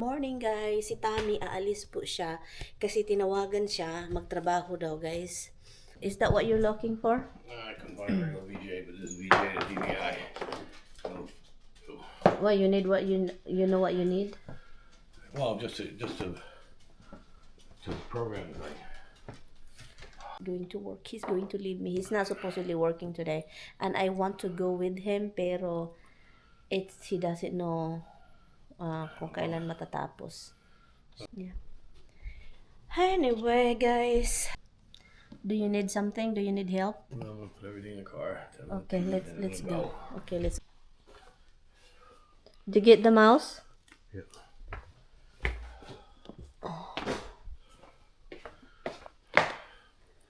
Morning guys, si Tami aalis po siya kasi tinawagan siya magtrabaho daw guys. Is that what you're looking for? Uh, I find a regular VJ, but this is VJ to DVI. What you need what you you know what you need? Well, just to just to to program thing. Going to work. He's going to leave me. He's not supposedly working today and I want to go with him pero it's he doesn't know uh, kung kailan matatapos. Yeah. Anyway, guys. Do you need something? Do you need help? I'm gonna put everything in the car. Okay, let's let's go. Okay, let's. Did you get the mouse? Yeah.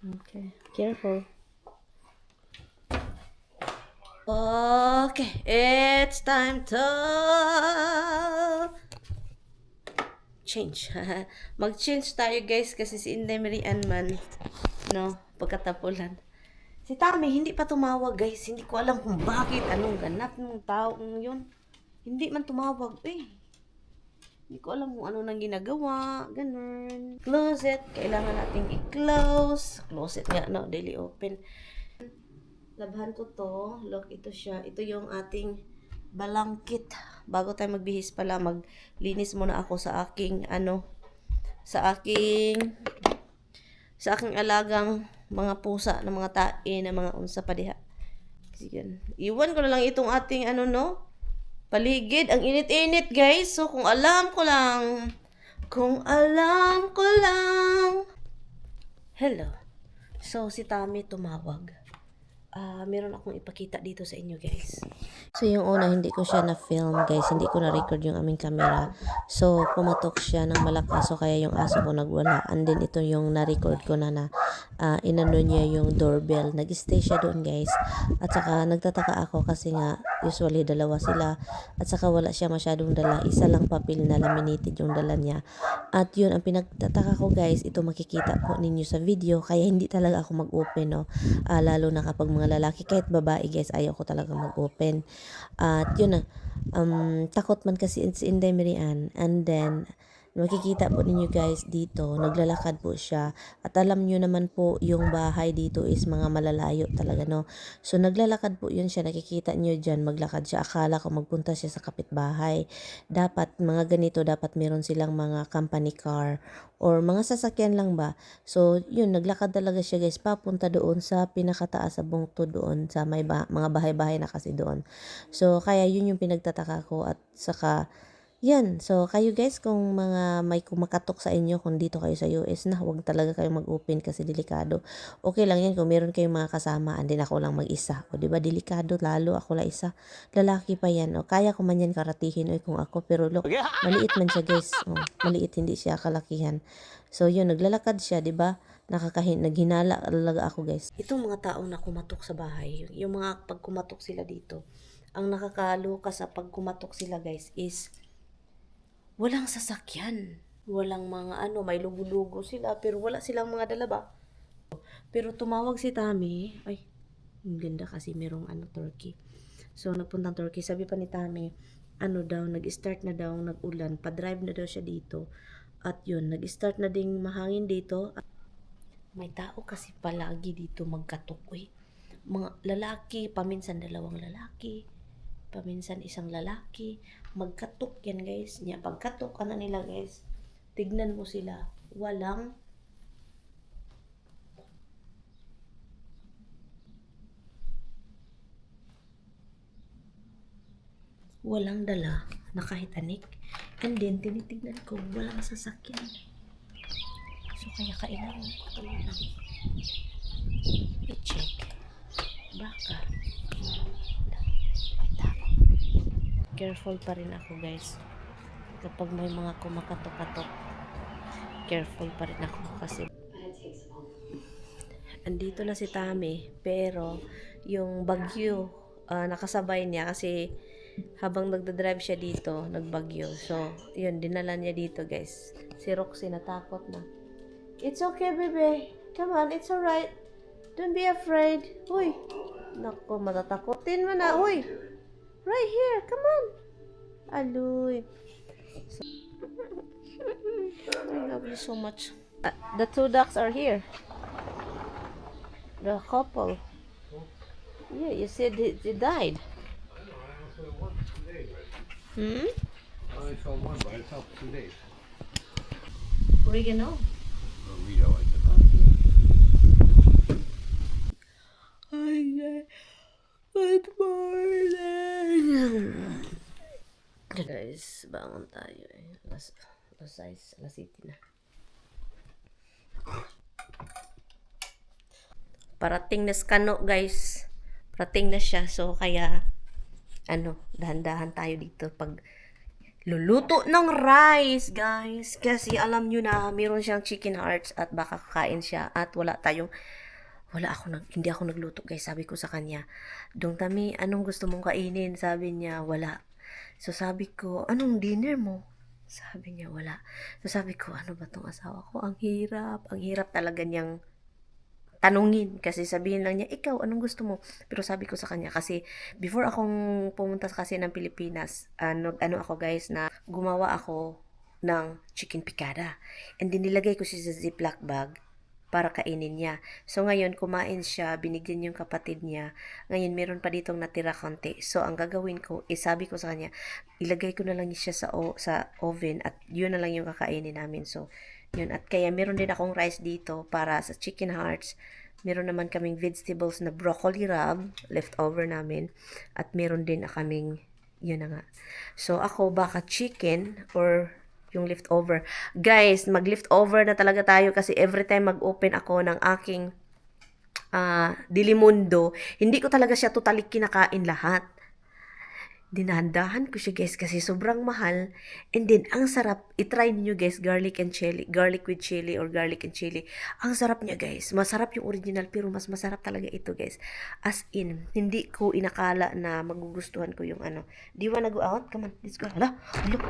Okay, careful. Okay, it's time to change. Mag-change tayo guys kasi si Inday Marian man, no, pagkatapulan. Si Tami, hindi pa tumawag guys. Hindi ko alam kung bakit, anong ganap ng taong yun. Hindi man tumawag eh. Hindi ko alam kung ano nang ginagawa. Ganun. Closet. Kailangan nating i-close. Closet nga, no? Daily open. Labhan ko to. Look, ito siya. Ito yung ating balangkit. Bago tayo magbihis pala, maglinis muna ako sa aking, ano, sa aking, sa aking alagang mga pusa ng mga tae na mga unsa pa diha. Sige. Iwan ko na lang itong ating, ano, no? paligid. Ang init-init, guys. So, kung alam ko lang, kung alam ko lang. Hello. So, si Tami tumawag. Ah, meron akong ipakita dito sa inyo, guys. So, yung una, hindi ko siya na-film, guys. Hindi ko na-record yung aming camera. So, pumatok siya ng malakas. So, kaya yung aso ko nagwala. And then, ito yung na-record ko na na ah, inano niya yung doorbell. Nag-stay siya doon, guys. At saka, nagtataka ako kasi nga, usually dalawa sila. At saka, wala siya masyadong dala. Isa lang papel na laminated yung dala niya. At yun, ang pinagtataka ko, guys, ito makikita po ninyo sa video. Kaya hindi talaga ako mag-open, no. Ah, lalo na kapag mga lalaki, kahit babae, guys, ayaw ko talaga mag-open. At yun na, um, takot man kasi si Inday Marian. And then, makikita po ninyo guys dito, naglalakad po siya. At alam nyo naman po, yung bahay dito is mga malalayo talaga, no? So, naglalakad po yun siya. Nakikita nyo dyan, maglakad siya. Akala ko magpunta siya sa kapitbahay. Dapat, mga ganito, dapat meron silang mga company car or mga sasakyan lang ba. So, yun, naglakad talaga siya guys, papunta doon sa pinakataas sa bungto doon, sa may ba- mga bahay-bahay na kasi doon. So, kaya yun yung pinagtataka ko at saka, yan. So, kayo guys, kung mga may kumakatok sa inyo, kung dito kayo sa US na, huwag talaga kayo mag-open kasi delikado. Okay lang yan kung meron kayong mga kasama, and then ako lang mag-isa. O, di ba delikado, lalo ako lang isa. Lalaki pa yan. O, kaya ko man yan karatihin, o kung ako. Pero look, maliit man siya guys. O, maliit, hindi siya kalakihan. So, yun, naglalakad siya, di ba? Nakakahin, naghinala talaga ako guys. Itong mga taong na kumatok sa bahay, yung mga pag kumatok sila dito, ang nakakaloka sa pag kumatok sila guys is walang sasakyan. Walang mga ano, may lugo-lugo sila, pero wala silang mga dala ba? Pero tumawag si Tami, ay, ang ganda kasi merong ano, turkey. So, nagpuntang turkey, sabi pa ni Tami, ano daw, nag-start na daw, nag-ulan, pa-drive na daw siya dito. At yun, nag-start na ding mahangin dito. May tao kasi palagi dito magkatukoy. Mga lalaki, paminsan dalawang lalaki, paminsan isang lalaki, magkatok yan guys. Nya, pagkatok ano nila guys, tignan mo sila, walang walang dala na kahit anik. And then, tinitignan ko, walang sasakyan. So, kaya kailangan ko talaga i-check. Baka. Careful pa rin ako, guys. Kapag may mga kumakatok-katok, careful pa rin ako kasi andito na si Tami, pero yung bagyo, ah, nakasabay niya kasi habang nagdadrive siya dito, nagbagyo. So, yun, dinala niya dito, guys. Si Roxy natakot na. It's okay, baby. Come on, it's alright. Don't be afraid. Uy. Nako, matatakotin mo na. Uy. Right here. Come on. Aluy. So, I love you so much. Uh, the two ducks are here. The couple. Yeah, you said they, they died. Hmm? I only saw one by itself for two days. Oregano. Oh, Guys, bangon tayo eh. Alas, alas 6, alas 7 na. Parating na skano, guys. Parating na siya. So, kaya, ano, dahan-dahan tayo dito pag luluto ng rice, guys. Kasi alam nyo na, meron siyang chicken hearts at baka kakain siya at wala tayong wala ako nag, hindi ako nagluto guys. Sabi ko sa kanya, Dong Tami, anong gusto mong kainin? Sabi niya, wala. So sabi ko, anong dinner mo? Sabi niya, wala. So sabi ko, ano ba tong asawa ko? Ang hirap. Ang hirap talaga niyang tanungin. Kasi sabihin lang niya, ikaw, anong gusto mo? Pero sabi ko sa kanya, kasi before akong pumunta kasi ng Pilipinas, ano, ano ako guys, na gumawa ako ng chicken picada. And then nilagay ko siya sa ziploc bag para kainin niya. So ngayon, kumain siya, binigyan yung kapatid niya. Ngayon, meron pa ditong natira konti. So ang gagawin ko, is sabi ko sa kanya, ilagay ko na lang siya sa, o, sa oven at yun na lang yung kakainin namin. So, yun. At kaya meron din akong rice dito para sa chicken hearts. Meron naman kaming vegetables na broccoli rub, leftover namin. At meron din kaming, yun na nga. So ako, baka chicken or yung leftover. Guys, mag-leftover na talaga tayo kasi every time mag-open ako ng aking ah Dilimundo, hindi ko talaga siya totally kinakain lahat. Dinahandahan ko siya guys kasi sobrang mahal. And then, ang sarap. I-try niyo guys, garlic and chili. Garlic with chili or garlic and chili. Ang sarap niya guys. Masarap yung original pero mas masarap talaga ito guys. As in, hindi ko inakala na magugustuhan ko yung ano. Di ba nag-go out? Come on, let's go. Hala, look,